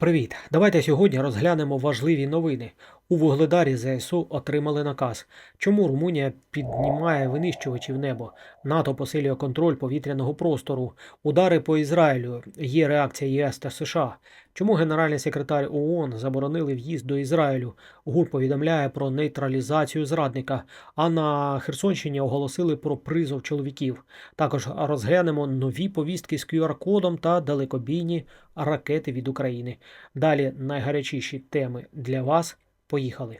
Привіт! Давайте сьогодні розглянемо важливі новини. У Вугледарі ЗСУ отримали наказ. Чому Румунія піднімає винищувачі в небо? НАТО посилює контроль повітряного простору. Удари по Ізраїлю. Є реакція ЄС та США. Чому генеральний секретар ООН заборонили в'їзд до Ізраїлю? ГУР повідомляє про нейтралізацію зрадника. А на Херсонщині оголосили про призов чоловіків. Також розглянемо нові повістки з QR-кодом та далекобійні ракети від України. Далі найгарячіші теми для вас. Поїхали.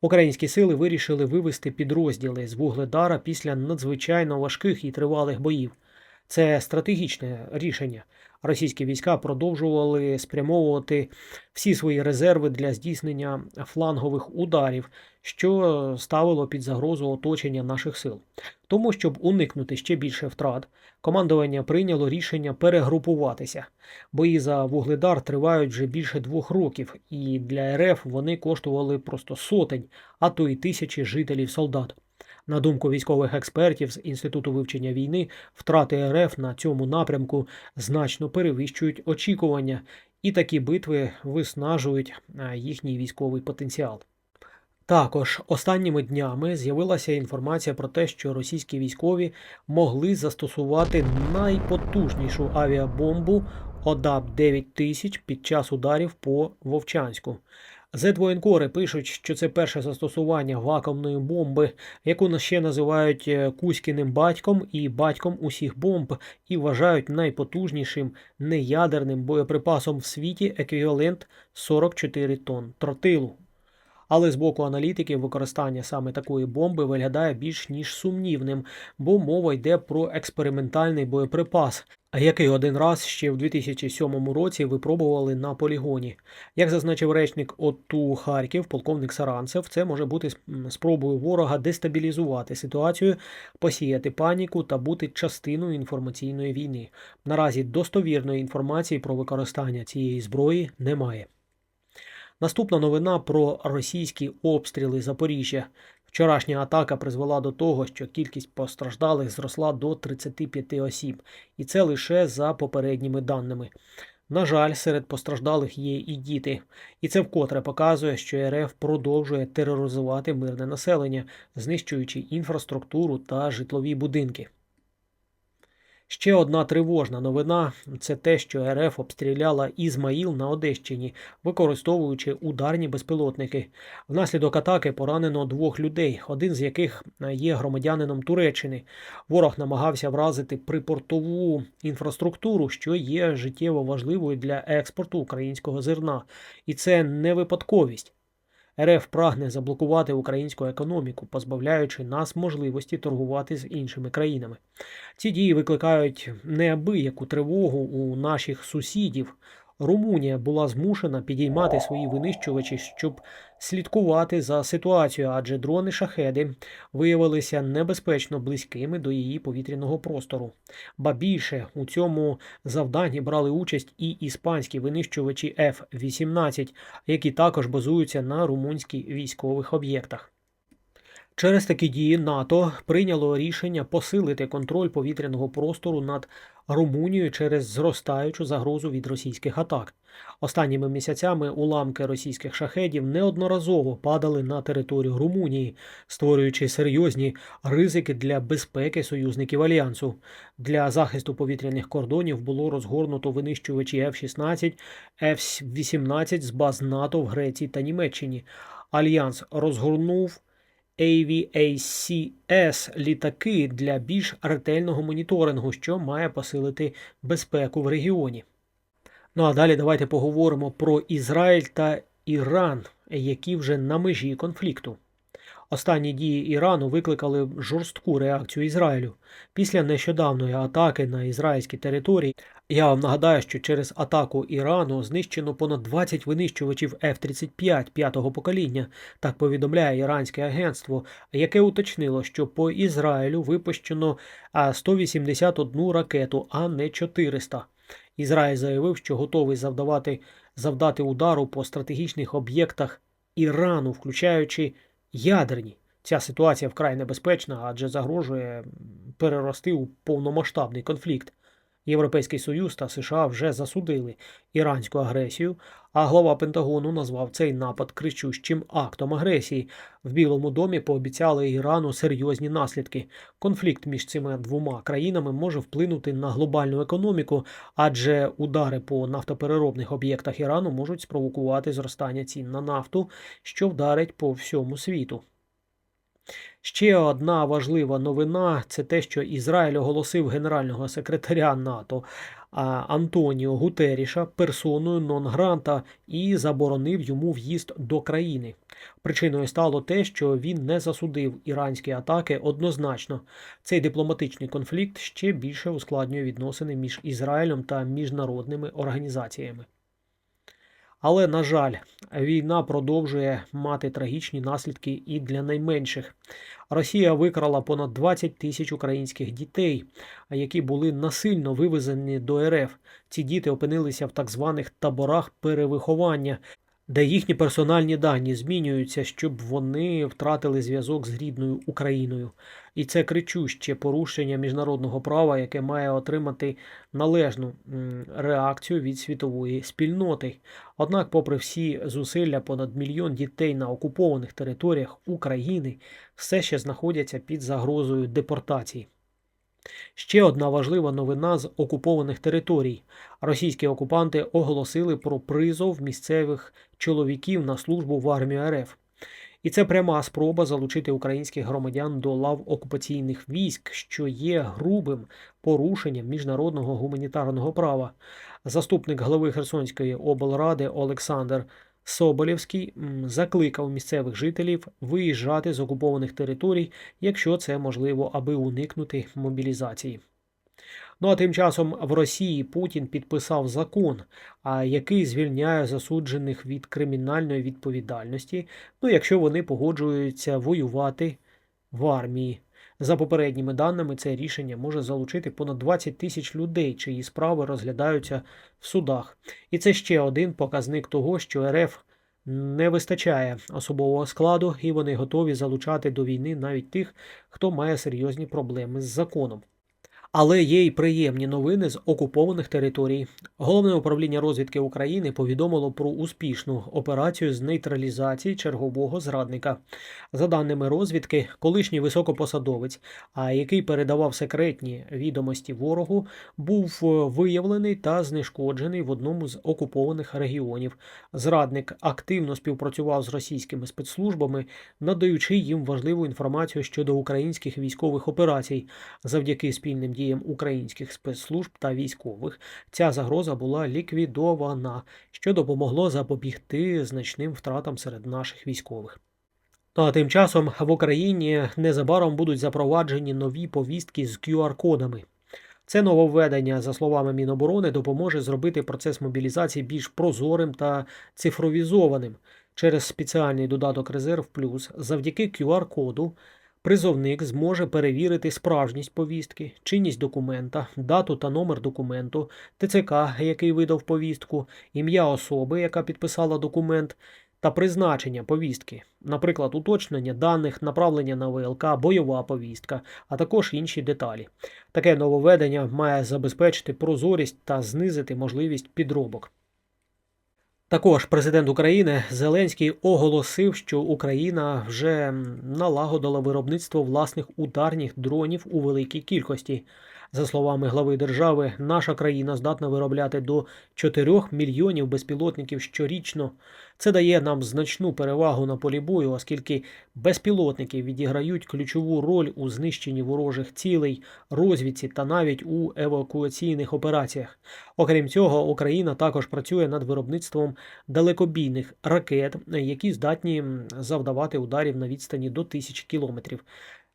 Українські сили вирішили вивести підрозділи з Вугледара після надзвичайно важких і тривалих боїв. Це стратегічне рішення. Російські війська продовжували спрямовувати всі свої резерви для здійснення флангових ударів, що ставило під загрозу оточення наших сил. Тому, щоб уникнути ще більше втрат, командування прийняло рішення перегрупуватися. Бої за Вугледар тривають вже більше двох років, і для РФ вони коштували просто сотень, а то й тисячі жителів солдат. На думку військових експертів з Інституту вивчення війни, втрати РФ на цьому напрямку значно перевищують очікування, і такі битви виснажують їхній військовий потенціал. Також останніми днями з'явилася інформація про те, що російські військові могли застосувати найпотужнішу авіабомбу ОДАП 9000 під час ударів по Вовчанську. Зетвоєнкори пишуть, що це перше застосування вакуумної бомби, яку ще називають е, Кузькіним батьком і батьком усіх бомб, і вважають найпотужнішим неядерним боєприпасом в світі еквівалент 44 тонн тротилу. Але з боку аналітиків використання саме такої бомби виглядає більш ніж сумнівним, бо мова йде про експериментальний боєприпас, який один раз ще в 2007 році випробували на полігоні. Як зазначив речник ОТУ Харків, полковник Саранцев, це може бути спробою ворога дестабілізувати ситуацію, посіяти паніку та бути частиною інформаційної війни. Наразі достовірної інформації про використання цієї зброї немає. Наступна новина про російські обстріли Запоріжжя. Вчорашня атака призвела до того, що кількість постраждалих зросла до 35 осіб, і це лише за попередніми даними. На жаль, серед постраждалих є і діти, і це вкотре показує, що РФ продовжує тероризувати мирне населення, знищуючи інфраструктуру та житлові будинки. Ще одна тривожна новина це те, що РФ обстріляла Ізмаїл на Одещині, використовуючи ударні безпілотники. Внаслідок атаки поранено двох людей, один з яких є громадянином Туреччини. Ворог намагався вразити припортову інфраструктуру, що є життєво важливою для експорту українського зерна, і це не випадковість. РФ прагне заблокувати українську економіку, позбавляючи нас можливості торгувати з іншими країнами. Ці дії викликають неабияку тривогу у наших сусідів. Румунія була змушена підіймати свої винищувачі, щоб слідкувати за ситуацією, адже дрони шахеди виявилися небезпечно близькими до її повітряного простору. Ба більше у цьому завданні брали участь і іспанські винищувачі F-18, які також базуються на румунських військових об'єктах. Через такі дії НАТО прийняло рішення посилити контроль повітряного простору над Румунією через зростаючу загрозу від російських атак. Останніми місяцями уламки російських шахедів неодноразово падали на територію Румунії, створюючи серйозні ризики для безпеки союзників альянсу. Для захисту повітряних кордонів було розгорнуто винищувачі F-16, F-18 з баз НАТО в Греції та Німеччині. Альянс розгорнув. AVACS літаки для більш ретельного моніторингу, що має посилити безпеку в регіоні. Ну а далі давайте поговоримо про Ізраїль та Іран, які вже на межі конфлікту. Останні дії Ірану викликали жорстку реакцію Ізраїлю. Після нещодавної атаки на ізраїльські території я вам нагадаю, що через атаку Ірану знищено понад 20 винищувачів F-35 п'ятого покоління, так повідомляє іранське агентство, яке уточнило, що по Ізраїлю випущено 181 ракету, а не 400. Ізраїль заявив, що готовий завдавати завдати удару по стратегічних об'єктах Ірану, включаючи ядерні. Ця ситуація вкрай небезпечна, адже загрожує перерости у повномасштабний конфлікт. Європейський Союз та США вже засудили іранську агресію, а глава Пентагону назвав цей напад кричущим актом агресії. В Білому домі пообіцяли Ірану серйозні наслідки. Конфлікт між цими двома країнами може вплинути на глобальну економіку, адже удари по нафтопереробних об'єктах Ірану можуть спровокувати зростання цін на нафту, що вдарить по всьому світу. Ще одна важлива новина це те, що Ізраїль оголосив генерального секретаря НАТО Антоніо Гутеріша персоною нон-гранта і заборонив йому в'їзд до країни. Причиною стало те, що він не засудив іранські атаки однозначно. Цей дипломатичний конфлікт ще більше ускладнює відносини між Ізраїлем та міжнародними організаціями. Але, на жаль, війна продовжує мати трагічні наслідки і для найменших. Росія викрала понад 20 тисяч українських дітей, які були насильно вивезені до РФ. Ці діти опинилися в так званих таборах перевиховання, де їхні персональні дані змінюються, щоб вони втратили зв'язок з рідною Україною. І це кричуще порушення міжнародного права, яке має отримати належну реакцію від світової спільноти. Однак, попри всі зусилля, понад мільйон дітей на окупованих територіях України все ще знаходяться під загрозою депортації. Ще одна важлива новина з окупованих територій. Російські окупанти оголосили про призов місцевих чоловіків на службу в армію РФ. І це пряма спроба залучити українських громадян до лав окупаційних військ, що є грубим порушенням міжнародного гуманітарного права. Заступник глави Херсонської облради Олександр Соболєвський закликав місцевих жителів виїжджати з окупованих територій, якщо це можливо, аби уникнути мобілізації. Ну а тим часом в Росії Путін підписав закон, який звільняє засуджених від кримінальної відповідальності, ну якщо вони погоджуються воювати в армії. За попередніми даними, це рішення може залучити понад 20 тисяч людей, чиї справи розглядаються в судах. І це ще один показник того, що РФ не вистачає особового складу, і вони готові залучати до війни навіть тих, хто має серйозні проблеми з законом. Але є й приємні новини з окупованих територій. Головне управління розвідки України повідомило про успішну операцію з нейтралізації чергового зрадника. За даними розвідки, колишній високопосадовець, а який передавав секретні відомості ворогу, був е, виявлений та знешкоджений в одному з окупованих регіонів. Зрадник активно співпрацював з російськими спецслужбами, надаючи їм важливу інформацію щодо українських військових операцій завдяки спільним діям українських спецслужб та військових. Ця загроза була ліквідована, що допомогло запобігти значним втратам серед наших військових. Ну а тим часом в Україні незабаром будуть запроваджені нові повістки з QR-кодами. Це нововведення, за словами Міноборони, допоможе зробити процес мобілізації більш прозорим та цифровізованим через спеціальний додаток Резерв Плюс завдяки QR-коду Призовник зможе перевірити справжність повістки, чинність документа, дату та номер документу, ТЦК, який видав повістку, ім'я особи, яка підписала документ, та призначення повістки, наприклад, уточнення даних, направлення на ВЛК, бойова повістка, а також інші деталі. Таке нововведення має забезпечити прозорість та знизити можливість підробок. Також президент України Зеленський оголосив, що Україна вже налагодила виробництво власних ударних дронів у великій кількості. За словами глави держави, наша країна здатна виробляти до 4 мільйонів безпілотників щорічно. Це дає нам значну перевагу на полі бою, оскільки безпілотники відіграють ключову роль у знищенні ворожих цілей, розвідці та навіть у евакуаційних операціях. Окрім цього, Україна також працює над виробництвом далекобійних ракет, які здатні завдавати ударів на відстані до тисячі кілометрів.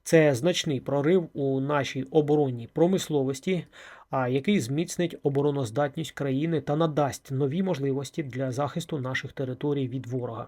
Це значний прорив у нашій оборонній промисловості, а який зміцнить обороноздатність країни та надасть нові можливості для захисту наших територій від ворога.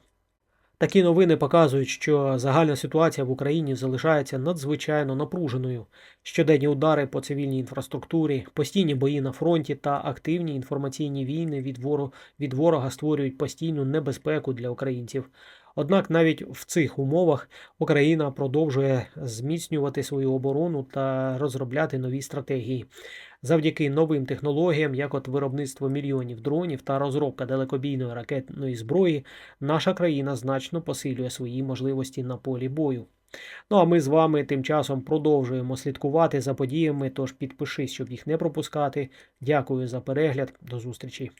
Такі новини показують, що загальна ситуація в Україні залишається надзвичайно напруженою. Щоденні удари по цивільній інфраструктурі, постійні бої на фронті та активні інформаційні війни від ворога, від ворога створюють постійну небезпеку для українців. Однак навіть в цих умовах Україна продовжує зміцнювати свою оборону та розробляти нові стратегії. Завдяки новим технологіям, як от виробництво мільйонів дронів та розробка далекобійної ракетної зброї, наша країна значно посилює свої можливості на полі бою. Ну а ми з вами тим часом продовжуємо слідкувати за подіями, тож підпишись, щоб їх не пропускати. Дякую за перегляд. До зустрічі.